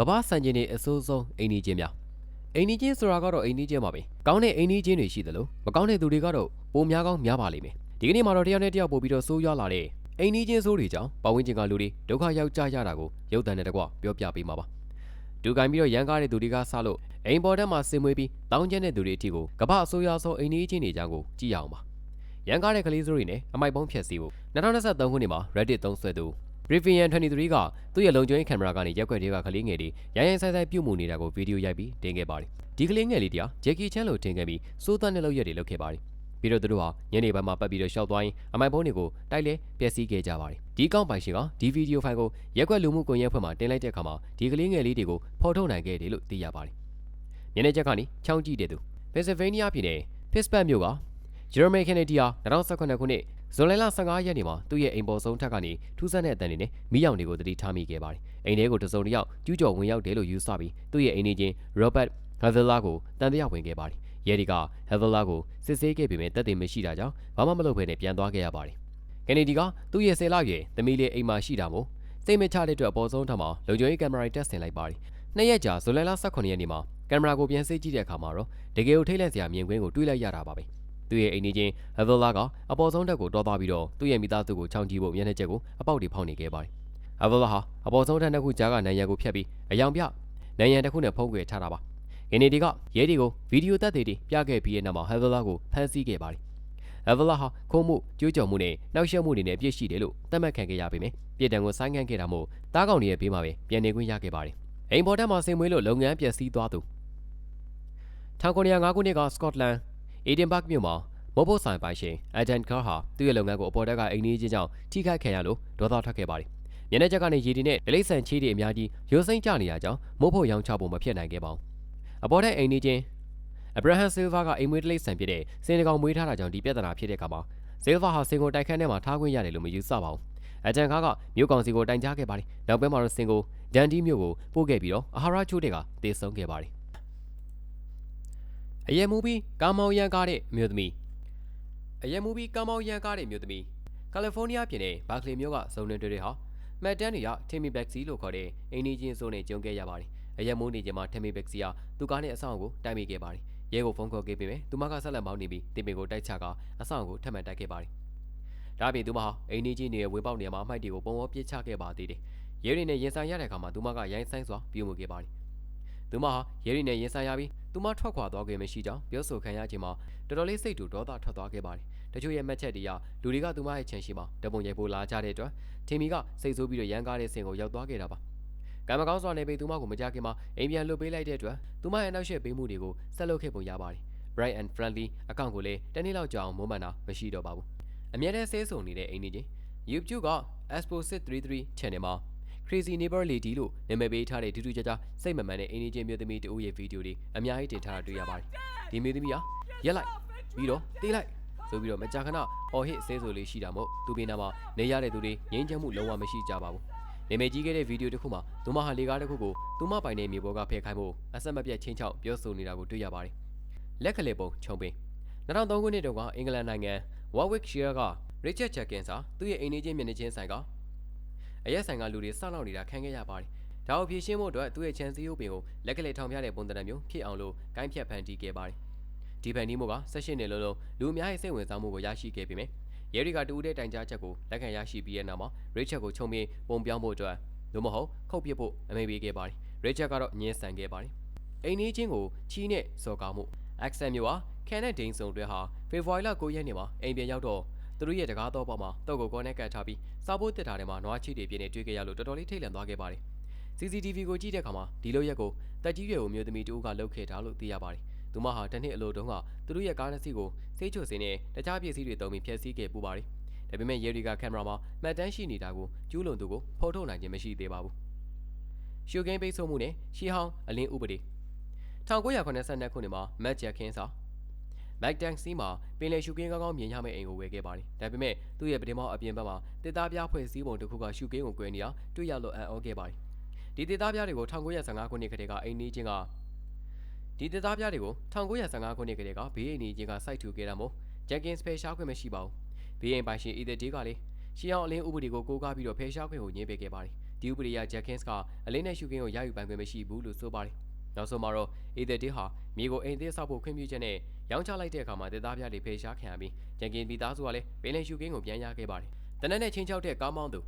ကမ္ဘာစံချိန်တွေအစိုးဆုံးအိမ်နီးချင်းများအိမ်နီးချင်းဆိုတာကတော့အိမ်နီးချင်းပါပဲကောင်းတဲ့အိမ်နီးချင်းတွေရှိသလိုမကောင်းတဲ့သူတွေကတော့ပိုများကောင်းများပါလိမ့်မယ်ဒီကနေ့မှာတော့တစ်ယောက်နဲ့တစ်ယောက်ပို့ပြီးတော့ဆိုးရွားလာတဲ့အိမ်နီးချင်းဆိုးတွေကြောင့်ပတ်ဝန်းကျင်ကလူတွေဒုက္ခရောက်ကြရတာကိုရုပ်တံနဲ့တကွပြောပြပေးမှာပါဒူကင်ပြီးတော့ရန်ကားတဲ့သူတွေကဆလို့အိမ်ပေါ်တက်မှာဆင်မွေးပြီးတောင်းကျမ်းတဲ့သူတွေအထိကိုကမ္ဘာအစိုးရဆုံးအိမ်နီးချင်းတွေကြောင့်ကိုကြည့်ရအောင်ပါရန်ကားတဲ့ကလေးစိုးတွေနဲ့အမိုက်ပုံးဖြတ်စီဖို့2023ခုနှစ်မှာ Reddit သုံးဆွဲသူ Rivian 23ကသူ့ရဲ့လုံခြုံရေးကင်မရာကနေရက်ွက်တွေကကလေးငယ်တွေရိုင်းရိုင်းဆိုင်ဆိုင်ပြုတ်မှုနေတာကိုဗီဒီယိုရိုက်ပြီးတင်ခဲ့ပါတယ်ဒီကလေးငယ်လေးတရားဂျက်ကီချန်လိုတင်ခဲ့ပြီးစိုးသားနဲ့လောက်ရက်တွေလုပ်ခဲ့ပါတယ်ပြီးတော့သူတို့ဟာညနေပိုင်းမှာပတ်ပြီးတော့ရှောက်သွားရင်အမိုက်ပုံးတွေကိုတိုက်လဲပျက်စီးခဲ့ကြပါတယ်ဒီကောင့်ပိုင်ရှင်ကဒီဗီဒီယိုဖိုင်ကိုရက်ွက်လူမှုကွန်ရက်ဖွဲ့မှာတင်လိုက်တဲ့အခါမှာဒီကလေးငယ်လေးတွေကိုဖော်ထုတ်နိုင်ခဲ့တယ်လို့သိရပါတယ်ညနေချက်ကနေချောင်းကြည့်တဲ့သူ Pennsylvania ပြည်နယ် Pittsburgh မြို့က Jeremy Kennedy ဟာ2018ခုနှစ် ဇွန်လ15ရက်နေ့မှာသူ့ရဲ့အိမ်ပေါ်ဆုံးထပ်ကနေထူးဆန်းတဲ့အတန်တွေနဲ့မိယောင်တွေကိုတတိထားမိခဲ့ပါတယ်။အိမ်ထဲကိုတစုံတစ်ယောက်ကျူးကျော်ဝင်ရောက်တယ်လို့ယူဆပြီးသူ့ရဲ့အိမ်နေချင်း Robert Havila ကိုတန်တရားဝင်ခဲ့ပါတယ်။ရဲဒီက Havila ကိုစစ်ဆေးခဲ့ပေမဲ့တက်တယ်မရှိတာကြောင့်ဘာမှမလုပ်ဘဲနဲ့ပြန်သွားခဲ့ရပါတယ်။ Kennedy ကသူ့ရဲ့ဆယ်လရွယ်သမီးလေးအိမ်မှာရှိတာမို့စိတ်မချတဲ့အတွက်အပေါ်ဆုံးထပ်မှာလုံခြုံရေးကင်မရာတက်ဆင်လိုက်ပါတယ်။နှစ်ရက်ကြာဇူလိုင်လ18ရက်နေ့မှာကင်မရာကိုပြန်စစ်ကြည့်တဲ့အခါမှာတော့တကယ်ကိုထိတ်လန့်စရာမြင်ကွင်းကိုတွေးလိုက်ရတာပါပဲ။ သူ့ရဲ့အိမ်နေချင်းဟဗလာကအပေါ်ဆုံးတက်ကိုတောသွားပြီးတော့သူ့ရဲ့မိသားစုကိုချောင်းကြည့်ဖို့မျက်နှာချက်ကိုအပေါက်တွေဖောက်နေခဲ့ပါတယ်။ဟဗလာဟာအပေါ်ဆုံးတက်တစ်ခုကြားကနံရံကိုဖျက်ပြီးအယောင်ပြနံရံတစ်ခုနဲ့ဖုံးကွယ်ထားတာပါ။ဂင်နီဒီကရဲတွေကိုဗီဒီယိုသက်သေတွေပြခဲ့ပြီးတဲ့နောက်မှာဟဗလာကိုဖမ်းဆီးခဲ့ပါတယ်။ဟဗလာဟာခုံမှုကျူးကျော်မှုနဲ့နှောက်ယှက်မှုတွေနဲ့အပြစ်ရှိတယ်လို့သတ်မှတ်ခံခဲ့ရပေမယ့်ပြည်တံကိုဆိုင်းငံ့ခဲ့တာမို့တားကောင်တွေရဲ့ဘေးမှာပဲပြန်နေခွင့်ရခဲ့ပါတယ်။အိမ်ပေါ်တက်မှာဆင်မွေးလို့လုပ်ငန်းပျက်စီးသွားသူ1905ခုနှစ်ကစကော့တလန် အေဒင်ဘတ်မြို့မှာမော့ဘုတ်ဆိုင်ပိုင်ရှင်အဒန်ကာဟာသူ့ရဲ့လုပ်ငန်းကိုအပေါ်တက်ကအိမ်နီးချင်းကြောင့်ထိခိုက်ခံရလို့ဒေါသထွက်ခဲ့ပါတယ်။မျက်နှာချက်ကနေရည်ဒီနဲ့ဒလိဆန်ချီးတွေအများကြီးရိုးစိမ့်ကြနေရကြောင်းမို့ဖို့ရောင်းချဖို့မဖြစ်နိုင်ခဲ့ပါဘူး။အပေါ်တက်အိမ်နီးချင်းအဗရာဟမ်ဆီလ်ဗာကအိမ်မွေးဒလိဆန်ဖြစ်တဲ့စင်တကောင်မွေးထားတာကြောင့်ဒီပြဿနာဖြစ်တဲ့အခါမှာဆီလ်ဗာဟာစင်ကိုတိုက်ခန်းထဲမှာထားခွင့်ရတယ်လို့မယူဆပါဘူး။အဒန်ကာကမြို့ကောင်စီကိုတိုင်ကြားခဲ့ပါတယ်။နောက်ပိုင်းမှာတော့စင်ကိုဒန်ဒီမြို့ကိုပို့ခဲ့ပြီးတော့အာဟာရချိုးတဲ့ကတေဆုံးခဲ့ပါတယ်။ အယံမူပြီးကာမောင်ရန်ကားတဲ့အမျိုးသမီးအယံမူပြီးကမောင်ရန်ကားတဲ့မြို့သမီးကယ်လီဖိုးနီးယားပြည်နယ်ဘာကလီမြို့ကစုံလင်တွေတွေဟာမက်တန်တွေကထင်မီဘက်ဆီလို့ခေါ်တဲ့အိန္ဒိချင်းဆိုးနဲ့ကြုံခဲ့ရပါတယ်။အယံမူနေချိန်မှာထင်မီဘက်ဆီဟာသူကားနဲ့အဆောင်ကိုတိုက်မိခဲ့ပါတယ်။ရဲကိုဖုန်းခေါ်ခဲ့ပေမဲ့သူမကဆက်လက်မောင်းနေပြီးတင်ပင်ကိုတိုက်ချကအဆောင်ကိုထပ်မံတိုက်ခဲ့ပါတယ်။ဒါ့အပြင်သူမဟာအိန္ဒိချင်းနေတဲ့ဝေပေါက်နေရာမှာအမိုက်တွေကိုပုံပေါ်ပစ်ချခဲ့ပါသေးတယ်။ရဲတွေနဲ့ရင်ဆိုင်ရတဲ့အခါမှာသူမကရိုင်းဆိုင်စွာပြုံးမှုခဲ့ပါတယ်။ သူမဟာရဲတွေနဲ့ရင်ဆိုင်ရပြီးသူမထွက်ခွာသွားခဲ့မရှိကြောင်းပြောဆိုခံရခြင်းမှာတော်တော်လေးစိတ်တူဒေါသထွက်သွားခဲ့ပါတယ်။တချို့ရဲ့မှတ်ချက်တွေကလူတွေကသူမရဲ့ချန်ရှိမှာတပုံရိုက်ဖို့လာကြတဲ့အတွက်ထင်မီကစိတ်ဆိုးပြီးတော့ရန်ကားတဲ့ဆင်ကိုရောက်သွားခဲ့တာပါကံမကောင်းစွာနဲ့ပဲသူမကိုမကြခင်မှာအိမ်ပြန်လွတ်ပေးလိုက်တဲ့အတွက်သူမရဲ့နောက်ဆက်ပေးမှုတွေကိုဆက်လုပ်ခဲ့ပုံရပါတယ် bright and friendly အကောင့်ကိုလည်းတနေ့လောက်ကြာအောင်မုန်းမှန်တာမရှိတော့ပါဘူးအမြဲတမ်းဆဲဆုံနေတဲ့အိမ်နေချင်း YouTube က Expo 633 channel မှာ Crazy Neighbor Lady လို့နာမည်ပေးထားတဲ့တူတူကြကြစိတ်မမှန်တဲ့အိမ်နေချင်းမျိုးသမီးတဦးရဲ့ဗီဒီယိုတွေအများကြီးတင်ထားတာတွေ့ရပါတယ်ဒီမျိုးသမီးကရက်လိုက်ပြီးတော့တေးလိုက်ဆိုပြီးတော့မကြာခဏအော်ဟစ်ဆဲဆိုလေးရှိတာမို့သူပေးနာမှာနေရတဲ့သူတွေငြိမ်းချမ်းမှုလုံးဝမရှိကြပါဘူးနေမေကြီးခဲ့တဲ့ဗီဒီယိုတစ်ခုမှာသူမဟာလေကားတစ်ခုကိုသူမပိုင်တဲ့မြေပေါ်ကဖယ်ခိုင်းဖို့အဆက်မပြတ်ချင်းချောက်ပြောဆိုနေတာကိုတွေ့ရပါတယ်လက်ကလေးပုံခြုံပင်2003ခုနှစ်တုန်းကအင်္ဂလန်နိုင်ငံ Warwickshire က Richard Jenkins ဟာသူ့ရဲ့အိမ်နေချင်းမျက်နှာချင်းဆိုင်က အရက်ဆိုင်ကလူတွေစောင့်လောက်နေတာခံခဲ့ရပါတယ်ဒါကိုဖြေရှင်းဖို့အတွက်သူ့ရဲ့ချန်စီယိုပင်ကိုလက်ကလေးထောင်ပြတဲ့ပုံသဏ္ဍာန်မျိုးဖြစ်အောင်လို့ဂိုင်းဖြတ်ဖန်တီးခဲ့ပါတယ်ဒီဖန်တီးမှုက16နှစ်လုံးလုံးလူအများရဲ့စိတ်ဝင်စားမှုကိုရရှိခဲ့ပေမယ့်ရဲရီကတူဦးတဲ့တိုင်ကြားချက်ကိုလက်ခံရရှိပြီးတဲ့နောက်မှာရိချတ်ကိုခြုံပြီးပုံပြောင်းဖို့အတွက်သို့မဟုတ်ခုတ်ပစ်ဖို့အမိန့်ပေးခဲ့ပါတယ်ရိချတ်ကတော့ညှင်းဆန်ခဲ့ပါတယ်အိမ်နေချင်းကိုချီးနဲ့စော်ကားမှုအက်ဆန်မျိုးဟာကန်နဲ့ဒိန်ဆုံတွေဟာဖေဖော်ဝါရီလ9ရက်နေ့မှာအိမ်ပြန်ရောက်တော့ သူတို့ရဲ့တကားတော့ပေါ်မှာတုတ်ကိုကောနဲ့ကတ်ထားပြီးစားဖို့တက်တာထဲမှာနွားချီတွေပြင်းနေတွေ့ခဲ့ရလို့တော်တော်လေးထိတ်လန့်သွားခဲ့ပါတယ် CCTV ကိုကြည့်တဲ့အခါမှာဒီလိုရက်ကိုတက်ကြီးရွယ်ကိုမျိုးသမီးတူကလှုပ်ခဲ့တာလို့သိရပါတယ်သူမဟာတနှစ်အလိုတုန်းကသူတို့ရဲ့ကားနှစ်စီးကိုဆေးချိုစင်းနဲ့တခြားပစ္စည်းတွေတုံးပြီးဖျက်ဆီးခဲ့ပူပါတယ်။ဒါပေမဲ့ရဲရီကကင်မရာမှာမှတ်တမ်းရှိနေတာကိုကျူးလွန်သူကိုဖော်ထုတ်နိုင်ခြင်းမရှိသေးပါဘူး။ရှုဂိမ်းပိတ်ဆို့မှုနဲ့ရှီဟောင်းအလင်းဥပဒေ1982ခုနှစ်မှာမက်ဂျက်ခင်းစာ မက်တန်စီမှာပင်လယ်ရှုကင်းကောင်းကောင်းမြင်ရမယ့်အိမ်ကိုဝယ်ခဲ့ပါတယ်။ဒါပေမဲ့သူ့ရဲ့ပဒင်းမောက်အပြင်ဘက်မှာတစ်သားပြားဖွဲ့စည်းပုံတစ်ခုကရှုကင်းကိုကွယ်နေတာတွေ့ရလို့အံ့ဩခဲ့ပါတယ်။ဒီတစ်သားပြားတွေကို1915ခုနှစ်ကတည်းကအိမ်နီးချင်းကဒီသစ်သားပြားတွေကို1915ခုနှစ်ကတည်းကဘေးအိမ်နေချင်းကစိုက်ထူခဲ့တာမို့ဂျက်ကင်စ်ဖယ်ရှားခွင့်မရှိပါဘူးဘေးအိမ်ပိုင်ရှင်အီသဒေးကလည်းရှီအောင်အလင်းဥပဒေကိုကိုးကားပြီးတော့ဖယ်ရှားခွင့်ကိုညှင်းပယ်ခဲ့ပါတယ်ဒီဥပဒေအရဂျက်ကင်းစ်ကအလင်းနဲ့ရှူကင်းကိုရယူပိုင်ခွင့်မရှိဘူးလို့ဆိုပါတယ် နောက်ဆုံးမှာတော့အေသတေးဟာမြေကိုအိမ်သေးဆောက်ဖို့ခွင့်ပြုချက်နဲ့ရောင်းချလိုက်တဲ့အခါမှာဒေသပြတွေဖေရှားခံရပြီးဂျန်ကင်ပြည်သားစုကလည်းပင်လယ်ရှူကင်းကိုပြန်ရခဲ့ပါတယ်တနက်နဲ့ချင်းချောက်တဲ့ကားမောင်းသူ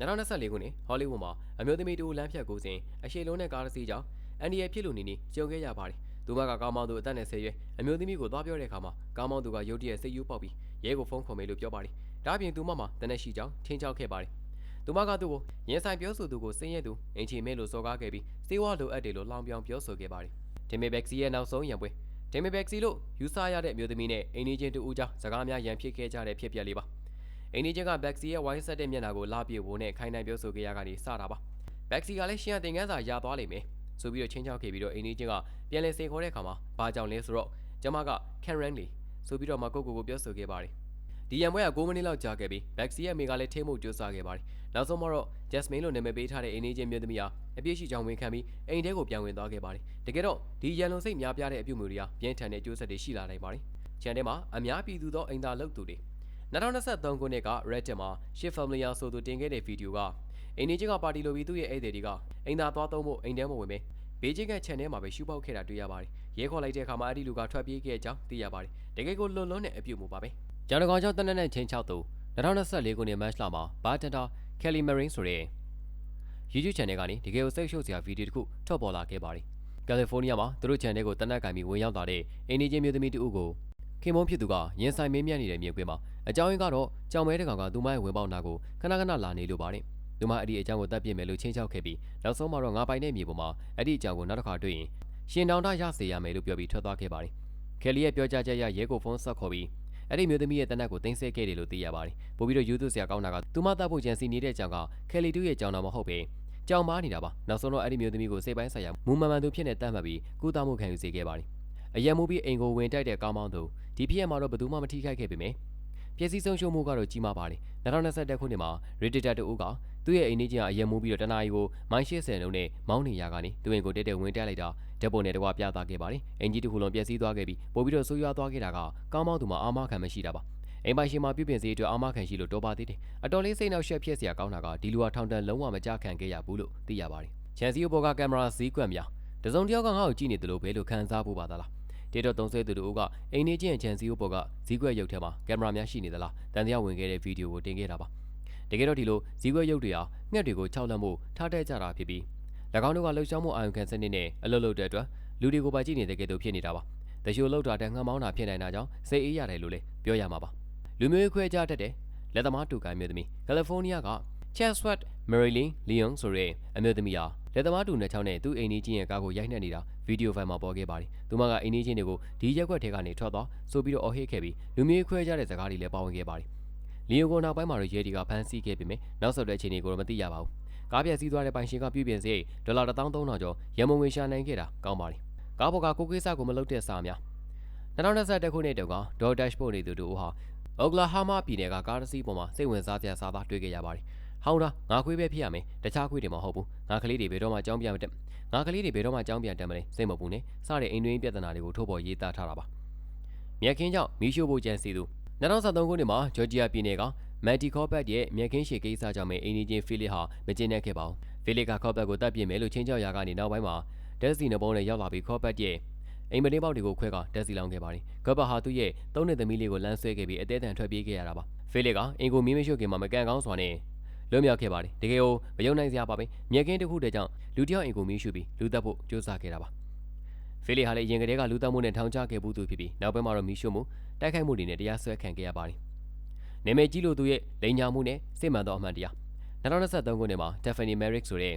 2024ခုနှစ်ဟောလိဝုဒ်မှာအမျိုးသမီးတူလမ်းဖြတ်ကိုစဉ်အရှိလုံးနဲ့ကားတစ်စီးကြောင့်အန်ဒီရဖြစ်လို့နေနေကြုံခဲ့ရပါတယ်သူမကကားမောင်းသူအသက်နဲ့ဆယ်ရွယ်အမျိုးသမီးကိုသွားပြောတဲ့အခါမှာကားမောင်းသူကရုတ်တရက်စိတ်ယူပေါက်ပြီးရဲကိုဖုန်းခေါ်မေလို့ပြောပါတယ်ဒါ့အပြင်သူမမှာတနက်ရှိကြောင်းချင်းချောက်ခဲ့ပါတယ် သူမကသူ့ကိုရင်ဆိုင်ပြောဆိုသူကိုစင်းရဲသူအင်ချီမဲလို့စော်ကားခဲ့ပြီးစေဝါလိုအပ်တယ်လို့လောင်ပြောင်ပြောဆိုခဲ့ပါတယ်ဒေမီဘက်စီရဲ့နောက်ဆုံးရံပွဲဒေမီဘက်စီလို့ယူဆရတဲ့အမျိုးသမီးနဲ့အင်းနီချင်းတူဦးကြောင့်စကားများရန်ဖြစ်ခဲ့ကြတဲ့ဖြစ်ပျက်လေးပါအင်းနီချင်းကဘက်စီရဲ့ဝိုင်းဆက်တဲ့မျက်နှာကိုလာပြေဝုန်းနဲ့ခိုင်းနိုင်ပြောဆိုခဲ့ရကနေစတာပါဘက်စီကလည်းရှင်းရတင်ကန်းစာရသွားလိမ့်မယ်ဆိုပြီးတော့ချင်းချောက်ခဲ့ပြီးတော့အင်းနီချင်းကပြန်လည်စေခေါ်တဲ့အခါမှာဘာကြောင့်လဲဆိုတော့ကျမကကန်ရန်လီဆိုပြီးတော့မကိုကိုကိုပြောဆိုခဲ့ပါတယ် ဒီရံပွဲက9မိနစ်လောက်ကြာခဲ့ပြီးဘက်စီရဲ့မိကလည်းထိမ့်မှုကြိုးစားခဲ့ပါတယ်နောက်ဆုံးမှာတော့ Jasmine လို့နာမည်ပေးထားတဲ့အိမ်နေချင်းမျိုးသမီးဟာအပြည့်ရှိကြောင်ဝင်ခံပြီးအိမ်ထဲကိုပြန်ဝင်သွားခဲ့ပါတယ်တကယ်တော့ဒီရန်လုံစိတ်များပြားတဲ့အပြုအမူတွေကပြင်းထန်တဲ့ကျိုးဆက်တွေရှိလာနိုင်ပါတယ်ချန်ထဲမှာအများပြည်သူသောအိမ်သာလုပ်သူတွေ2023ခုနှစ်က Reddit မှာ Shift Family ရဆိုသူတင်ခဲ့တဲ့ဗီဒီယိုကအိမ်နေချင်းကပါတီလိုပြီးသူ့ရဲ့ဧည့်သည်တွေကအိမ်သာသွားသုံးဖို့အိမ်ထဲမှာဝင်မယ်ဘေးချင်းက channel မှာပဲရှူပေါက်ခဲ့တာတွေ့ရပါတယ်ရဲခေါ်လိုက်တဲ့အခါမှာအဲ့ဒီလူကထွက်ပြေးခဲ့ကြောင်းသိရပါတယ်တကယ်ကိုလွန်လွန်းတဲ့အပြုအမူပါပဲ ကျောင်းတကောင်ကျောင်းတနက်နဲ့ချင်းချောက်သူ2024ခုနှစ်မတ်လမှာဘာတန်တာ Kelly Marine ဆိုတဲ့ YouTube channel ကနေတကယ်ကိုစိတ်ရှုပ်စရာဗီဒီယိုတစ်ခုထွက်ပေါ်လာခဲ့ပါတယ်။ကယ်လီဖိုးနီးယားမှာသူတို့ channel ကိုတနက်ကင်ပြီးဝင်ရောက်လာတဲ့အင်းဒီချင်းမျိုးသမီးတဦးကိုခင်မုန်းဖြစ်သူကရင်ဆိုင်မင်းမြတ်နေတဲ့မြေကွင်းမှာအကြောင်းရင်းကတော့ကြောင်မဲတကောင်ကသူမရဲ့ဝင်ပေါက်နာကိုခဏခဏလာနေလို့ပါတယ်။သူမအဲ့ဒီအကြောင်းကိုတတ်ပြစ်မယ်လို့ချင်းချောက်ခဲ့ပြီးနောက်ဆုံးမှာတော့ငါပိုင်တဲ့မြေပေါ်မှာအဲ့ဒီအကြောင်းကိုနောက်တစ်ခါတွေ့ရင်ရှင်တောင်တရစေရမယ်လို့ပြောပြီးထွက်သွားခဲ့ပါတယ်။ကယ်လီရဲ့ပြောကြားချက်အရရဲကိုဖုန်းဆက်ခေါ်ပြီး အဲ့ဒီမျိုးသမီးရဲ့တနက်ကိုတင်ဆက်ခဲ့တယ်လို့သိရပါတယ်။ပို့ပြီးတော့ယူသူစရာကောင်းတာကသူမတပ်ဖို့ကြံစီနေတဲ့ကြောင်ကကယ်လီတူရဲ့ကြောင်တော်မဟုတ်ပဲကြောင်မားနေတာပါ။နောက်ဆုံးတော့အဲ့ဒီမျိုးသမီးကိုစိတ်ပိုင်းဆိုင်ရာမူမှန်မှန်သူဖြစ်နေတတ်မှတ်ပြီးကုသမှုခံယူစေခဲ့ပါတယ်။အယံမှုပြီးအိမ်ကိုဝင်တိုက်တဲ့ကောင်းမောင်းသူဒီဖြစ်ရမှာတော့ဘယ်သူမှမထိခိုက်ခဲ့ပေမယ့် ပျက်စီးဆုံးရှုံးမှုကတော့ကြီးမားပါတယ်။2021ခုနှစ်မှာ Redditor တူကသူ့ရဲ့အိမ်နေချင်းကအယံမှုပြီးတော့တနာရီကိုမိုင်း80လုံးနဲ့မောင်းနေရကနေသူ့အိမ်ကိုတက်တက်ဝင်တက်လိုက်တာဓာတ်ပုံနဲ့တကွာပြသခဲ့ပါတယ်။အင်ဂျီတစ်ခုလုံးပျက်စီးသွားခဲ့ပြီးပို့ပြီးတော့ဆိုးရွားသွားခဲ့တာကကောင်းမောင်းသူမှာအာမခံမရှိတာပါ။အိမ်ပိုင်ရှင်မှာပြုပြင်စည်းအတွက်အာမခံရှိလို့တော်ပါသေးတယ်။အတော်လေးစိတ်နှောက်ရှက်ဖြစ်စရာကောင်းတာကဒီလူဟာထောင်တန်လုံးဝမကြခံခဲ့ရဘူးလို့သိရပါတယ်။ချန်စီယိုဘောကကင်မရာစည်းကွက်များတစုံတယောက်ကငါ့ကိုကြည့်နေတယ်လို့ပဲလို့ခံစားဖို့ပါသလား။ တေတော့သုံးဆွဲသူတို့ကအိမ်နေချင်းချန်စီယိုဘောကဇီးကွက်ရုပ်ထဲမှာကင်မရာများရှိနေသလားတန်တရားဝင်ခဲ့တဲ့ဗီဒီယိုကိုတင်ခဲ့တာပါ။တကယ်တော့ဒီလိုဇီးကွက်ရုပ်တွေဟာငှက်တွေကိုခြောက်လန့်မှုထားတဲ့ကြတာဖြစ်ပြီး၎င်းတို့ကလှုပ်ရှားမှုအာရုံခံစနစ်နဲ့အလုပ်လုပ်တဲ့အတွက်လူတွေကိုပါကြည့်နေတဲ့ကဲ့သို့ဖြစ်နေတာပါ။တရှိုလောက်တာတဲ့ငှက်မောင်းတာဖြစ်နိုင်တာကြောင့်စိတ်အေးရတယ်လို့လည်းပြောရမှာပါ။လူမျိုးခွဲခြားတတ်တဲ့လက်သမားတူကိုင်းမျိုးသမီးကယ်လီဖိုးနီးယားက Cheswat Marilyn Leon ဆိုတဲ့အမျိုးသမီးဟာလက်သမားတူနဲ့ချောင်းနဲ့သူ့အိမ်ကြီးချင်းရဲ့ကားကိုရိုက်နှက်နေတာဗီဒီယိုဖိုင်မှာပေါ်ခဲ့ပါတယ်။သူမကအိမ်ကြီးချင်းတွေကိုဒီရက်ွက်ထဲကနေထွက်သွားဆိုပြီးတော့အော်ဟစ်ခဲ့ပြီးလူမျိုးခွဲခြားတဲ့စကားတွေလည်းပါဝင်ခဲ့ပါတယ်။လီယိုကိုနောက်ပိုင်းမှာတော့ရဲဒီကဖမ်းဆီးခဲ့ပေမဲ့နောက်ဆက်တွဲအခြေအနေကိုတော့မသိရပါဘူး။ကားပြက်စီးသွားတဲ့ပိုင်ရှင်ကပြုပြင်စေဒေါ်လာ1300ကျော်ရမုံငွေရှာနိုင်ခဲ့တာကောင်းပါတယ်။ကားပေါ်ကကိုကိစ္စကိုမလုပ်တဲ့စာများ2021ခုနှစ်တုန်းကဒေါ်ဒက်ရှ်ပို့နေသူတို့ဟာအော့ကလာဟာမာပြည်နယ်ကကားတစ်စီးပေါ်မှာစိတ်ဝင်စားစရာစားသားတွေ့ခဲ့ရပါတယ်။ ဟောင်းတာငါခွေးပဲဖြစ်ရမယ်တခြားခွေးတွေမဟုတ်ဘူး။ငါကလေးတွေဘယ်တော့မှကြောင်းပြန်မတက်ငါကလေးတွေဘယ်တော့မှကြောင်းပြန်တက်မလဲစိတ်မပူနဲ့စတဲ့အိမ်တွင်းပြဿနာတွေကိုထုတ်ပေါ်ရေးသားထားတာပါ။မြက်ခင်းကြောင့်မီးရှို့ဖို့ကြံစီသူ2023ခုနှစ်မှာဂျော်ဂျီယာပြည်နယ်ကမန်တီကောဘတ်ရဲ့မြက်ခင်းရှေကိစ္စကြောင့်ပဲအင်းကြီးဖီလစ်ဟာမကျင်းတဲ့ခဲ့ပါဘူး။ဖီလစ်ကကောဘတ်ကိုတပ်ပြစ်မယ်လို့ချင်းချောက်ရာကနေနောက်ပိုင်းမှာဒက်စီနဘုံနဲ့ရောက်လာပြီးကောဘတ်ရဲ့အိမ်မတင်းပေါက်တွေကိုခွဲကတက်စီလောင်ခဲ့ပါတယ်။ကောဘတ်ဟာသူ့ရဲ့သုံးနှစ်သမီးလေးကိုလမ်းဆွဲခဲ့ပြီးအသေးအံထွက်ပြေးခဲ့ရတာပါ။ဖီလစ်ကအင်ကိုမီးမရှို့ခင်မှာမကန်ကောင်းစွာနဲ့ လွတ်မြောက်ခဲ့ပါတယ်။တကယ်ကိုမယုံနိုင်စရာပါပဲ။မြက်ကင်းတစ်ခုတည်းကြောင့်လူတယောက်အင်ကိုမီးရှို့ပြီးလူသက်ဖို့ကြိုးစားခဲ့တာပါ။ဖီလစ်ဟာလည်းရင်ကလေးကလူသက်မှုနဲ့ထောင်ချခဲ့ဘူးသူဖြစ်ပြီးနောက်ပိုင်းမှာတော့မီးရှို့မှုတိုက်ခိုက်မှုတွေနဲ့တရားစွဲခံခဲ့ရပါတယ်။နာမည်ကြီးလို့သူရဲ့လိန်ညာမှုနဲ့စစ်မှန်သောအမှန်တရား2023ခုနှစ်မှာ Stephanie Merrick ဆိုတဲ့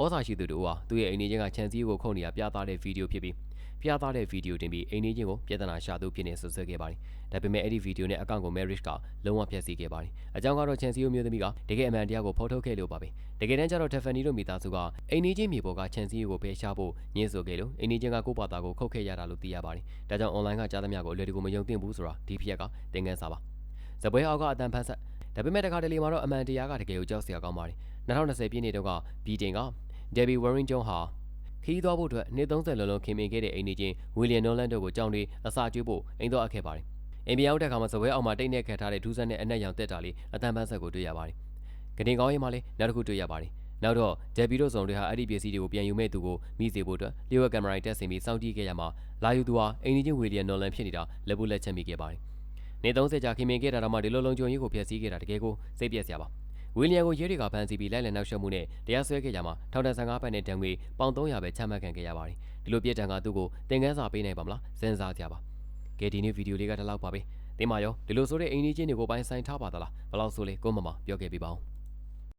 ဩဇာရှိသူတို့ဟာသူ့ရဲ့အိမ်နေချင်းကခြံစည်းကိုခုန်နေတာပြသတဲ့ဗီဒီယိုဖြစ်ပြီးပြသတဲ့ဗီဒီယိုတင်ပြီးအိမ်နေချင်းကိုပြဿနာရှာသူဖြစ်နေဆွဆွဲခဲ့ပါတယ်။ဒါပေမဲ့အဲ့ဒီဗီဒီယိုနဲ့အကောင့်ကို Marriage ကလုံးဝဖျက်ဆီးခဲ့ပါတယ်။အကြောင်းကတော့ခြံစည်းမျိုးသမီးကတကယ်အမှန်တရားကိုဖော်ထုတ်ခဲ့လို့ပါပဲ။တကယ်တမ်းကျတော့ Tiffany တို့မိသားစုကအိမ်နေချင်းမြေပေါ်ကခြံစည်းကိုဖယ်ရှားဖို့ညှင်းဆိုခဲ့လို့အိမ်နေချင်းကကိုယ့်ဘာသာကိုခုတ်ခဲ့ရတာလို့သိရပါတယ်။ဒါကြောင့် online ကကြားသမျှကိုအလွယ်တကူမယုံသင့်ဘူးဆိုတာဒီဖြစ်ရကသင်ခန်းစာပါ။ဇပွဲအောက်ကအတန်ဖန်ဆက်ဒါပေမဲ့တခါတလေမှာတော့အမှန်တရားကတကယ်ကိုကြောက်စရာကောင်းပါတယ်။2020ပြည့်နှစ်တုန်းကဗီတင်က Debbie Warrington ဟာခီးသွားဖို့အတွက်နှစ်30လုံးလုံးခင်မင်ခဲ့တဲ့အိမ်နေချင်းဝီလီယံနိုလန်တို့ကိုကြောင်းတွေအစာကျွေးဖို့အိမ်တော့အပ်ခဲ့ပါတယ်။အိမ်ပြောင်းတဲ့အခါမှာစပွဲအောင်မှာတိတ်နဲ့ခတ်ထားတဲ့ဒူးဆန်နဲ့အနက်ရောင်တက်တာလေးအတန်ပန်းဆက်ကိုတွေ့ရပါတယ်။ကနေကောင်းရင်မှလည်းနောက်တစ်ခုတွေ့ရပါတယ်နောက်တော့ဂျက်ဘီတို့ဆောင်တွေဟာအဲ့ဒီပစ္စည်းတွေကိုပြန်ယူမဲ့သူကိုမိစေဖို့အတွက်လျှို့ဝှက်ကင်မရာတက်ဆင်ပြီးစောင့်ကြည့်ခဲ့ရမှာလာယူသူဟာအင်ဂျင်ချင်းဝီလီယံနော်လန်ဖြစ်နေတာလက်ပုလက်ချက်မိခဲ့ပါတယ်နေ30ကြာခင်မင်ခဲ့တာတော့မှဒီလိုလုံးကြုံရေးကိုဖျက်ဆီးခဲ့တာတကယ်ကိုစိတ်ပြက်စရာပါ ဝီလီယံကိုရဲတွေကဖမ်းဆီးပြီးလိုက်လံနောက်ရှုံမှုနဲ့တရားစွဲခဲ့ကြမှာထောင်ဒဏ်15ပတ်နဲ့တံငွေပေါင်300ပဲချမှတ်ခံခဲ့ရပါတယ်ဒီလိုပြစ်ဒဏ်ကသူ့ကိုတင်ကန်းစာပေးနိုင်ပါမလားစဉ်းစားကြပါကဲဒီနေ့ဗီဒီယိုလေးကဒီလောက်ပါပဲသင်မရောဒီလိုဆိုတဲ့အိမ်ကြီးချင်းတွေကိုပိုင်ဆိုင်ထားပါသလားဘယ်လောက်ဆိုလဲကိုမမပြောခဲ့ပြပါဦး